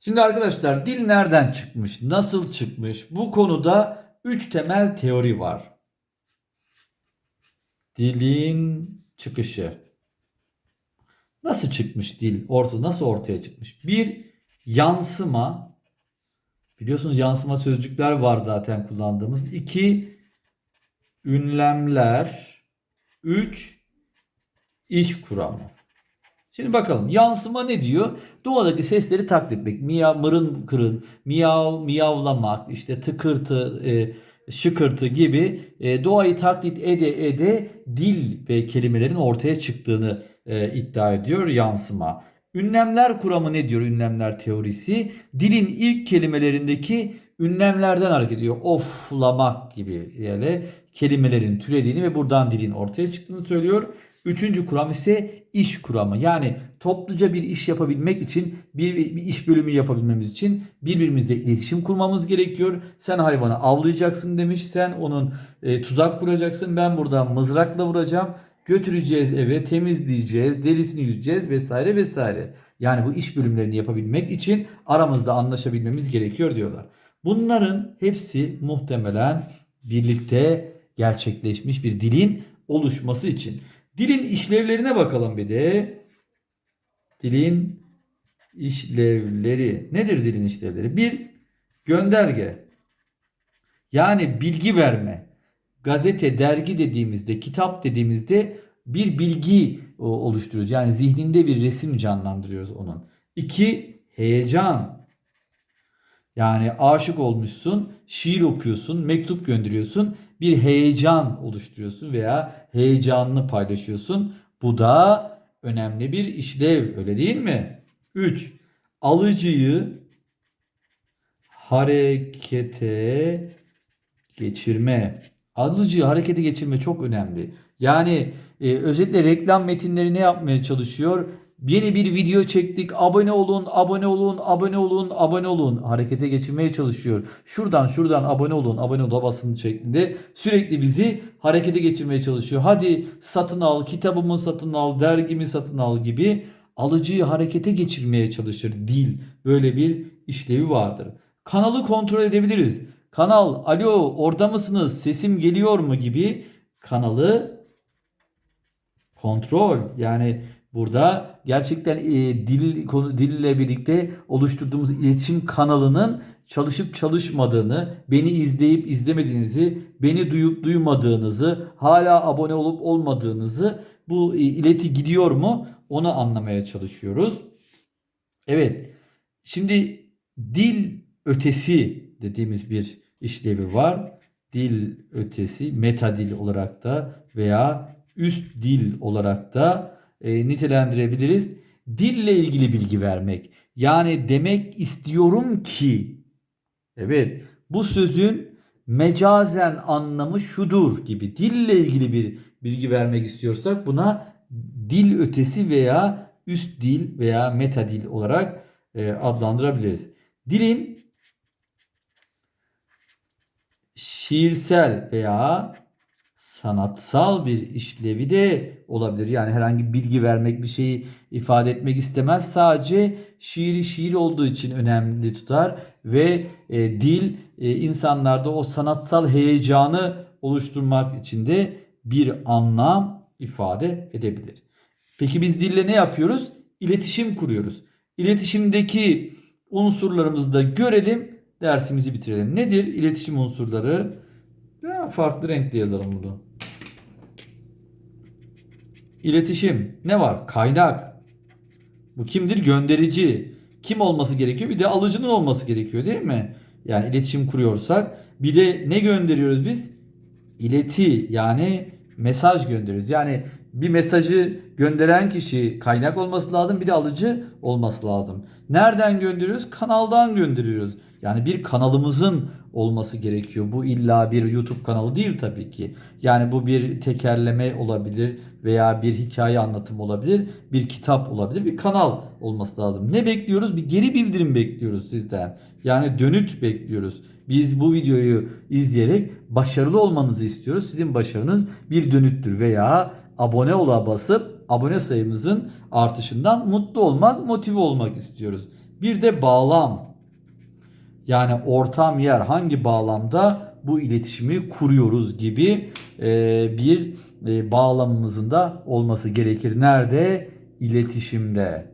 Şimdi arkadaşlar dil nereden çıkmış? Nasıl çıkmış? Bu konuda 3 temel teori var. Dilin çıkışı. Nasıl çıkmış dil? Orta nasıl ortaya çıkmış? Bir yansıma. Biliyorsunuz yansıma sözcükler var zaten kullandığımız. İki ünlemler. Üç iş kuramı. Şimdi bakalım yansıma ne diyor? Doğadaki sesleri taklit etmek. Miyav, mırın kırın, miyav, miyavlamak, işte tıkırtı, e, şıkırtı gibi e, doğayı taklit ede ede dil ve kelimelerin ortaya çıktığını e, iddia ediyor yansıma. Ünlemler kuramı ne diyor ünlemler teorisi? Dilin ilk kelimelerindeki ünlemlerden hareket ediyor. Oflamak gibi yani kelimelerin türediğini ve buradan dilin ortaya çıktığını söylüyor. Üçüncü kuram ise iş kuramı. Yani topluca bir iş yapabilmek için, bir, bir iş bölümü yapabilmemiz için birbirimizle iletişim kurmamız gerekiyor. Sen hayvanı avlayacaksın demiş. Sen onun e, tuzak kuracaksın. Ben buradan mızrakla vuracağım. Götüreceğiz eve, temizleyeceğiz, derisini yüzeceğiz vesaire vesaire. Yani bu iş bölümlerini yapabilmek için aramızda anlaşabilmemiz gerekiyor diyorlar. Bunların hepsi muhtemelen birlikte gerçekleşmiş bir dilin oluşması için. Dilin işlevlerine bakalım bir de. Dilin işlevleri. Nedir dilin işlevleri? Bir, gönderge. Yani bilgi verme. Gazete, dergi dediğimizde, kitap dediğimizde bir bilgi o, oluşturuyoruz. Yani zihninde bir resim canlandırıyoruz onun. İki, heyecan. Yani aşık olmuşsun, şiir okuyorsun, mektup gönderiyorsun, bir heyecan oluşturuyorsun veya heyecanını paylaşıyorsun. Bu da önemli bir işlev, öyle değil mi? 3. Alıcıyı harekete geçirme. Alıcıyı harekete geçirme çok önemli. Yani e, özellikle reklam metinleri ne yapmaya çalışıyor? Yeni bir video çektik. Abone olun, abone olun, abone olun, abone olun. Harekete geçirmeye çalışıyor. Şuradan şuradan abone olun, abone ol basın şeklinde sürekli bizi harekete geçirmeye çalışıyor. Hadi satın al, kitabımı satın al, dergimi satın al gibi alıcıyı harekete geçirmeye çalışır dil. Böyle bir işlevi vardır. Kanalı kontrol edebiliriz. Kanal, alo orada mısınız? Sesim geliyor mu gibi kanalı kontrol. Yani burada gerçekten e, dil konu dille birlikte oluşturduğumuz iletişim kanalının çalışıp çalışmadığını, beni izleyip izlemediğinizi, beni duyup duymadığınızı, hala abone olup olmadığınızı, bu e, ileti gidiyor mu onu anlamaya çalışıyoruz. Evet. Şimdi dil ötesi dediğimiz bir işlevi var. Dil ötesi, meta dil olarak da veya üst dil olarak da e, nitelendirebiliriz. Dille ilgili bilgi vermek. Yani demek istiyorum ki evet bu sözün mecazen anlamı şudur gibi dille ilgili bir bilgi vermek istiyorsak buna dil ötesi veya üst dil veya meta dil olarak e, adlandırabiliriz. Dilin şiirsel veya sanatsal bir işlevi de olabilir. Yani herhangi bilgi vermek bir şeyi ifade etmek istemez. Sadece şiiri şiir olduğu için önemli tutar ve e, dil e, insanlarda o sanatsal heyecanı oluşturmak için de bir anlam ifade edebilir. Peki biz dille ne yapıyoruz? İletişim kuruyoruz. İletişimdeki unsurlarımızı da görelim, dersimizi bitirelim. Nedir iletişim unsurları? Ya farklı renkte yazalım bunu. İletişim ne var? Kaynak. Bu kimdir? Gönderici. Kim olması gerekiyor? Bir de alıcının olması gerekiyor değil mi? Yani iletişim kuruyorsak bir de ne gönderiyoruz biz? İleti yani mesaj gönderiyoruz. Yani bir mesajı gönderen kişi kaynak olması lazım bir de alıcı olması lazım. Nereden gönderiyoruz? Kanaldan gönderiyoruz. Yani bir kanalımızın olması gerekiyor. Bu illa bir YouTube kanalı değil tabii ki. Yani bu bir tekerleme olabilir veya bir hikaye anlatım olabilir, bir kitap olabilir, bir kanal olması lazım. Ne bekliyoruz? Bir geri bildirim bekliyoruz sizden. Yani dönüt bekliyoruz. Biz bu videoyu izleyerek başarılı olmanızı istiyoruz. Sizin başarınız bir dönüttür veya abone ola basıp abone sayımızın artışından mutlu olmak, motive olmak istiyoruz. Bir de bağlam. Yani ortam yer hangi bağlamda bu iletişimi kuruyoruz gibi e, bir e, bağlamımızın da olması gerekir. Nerede? İletişimde.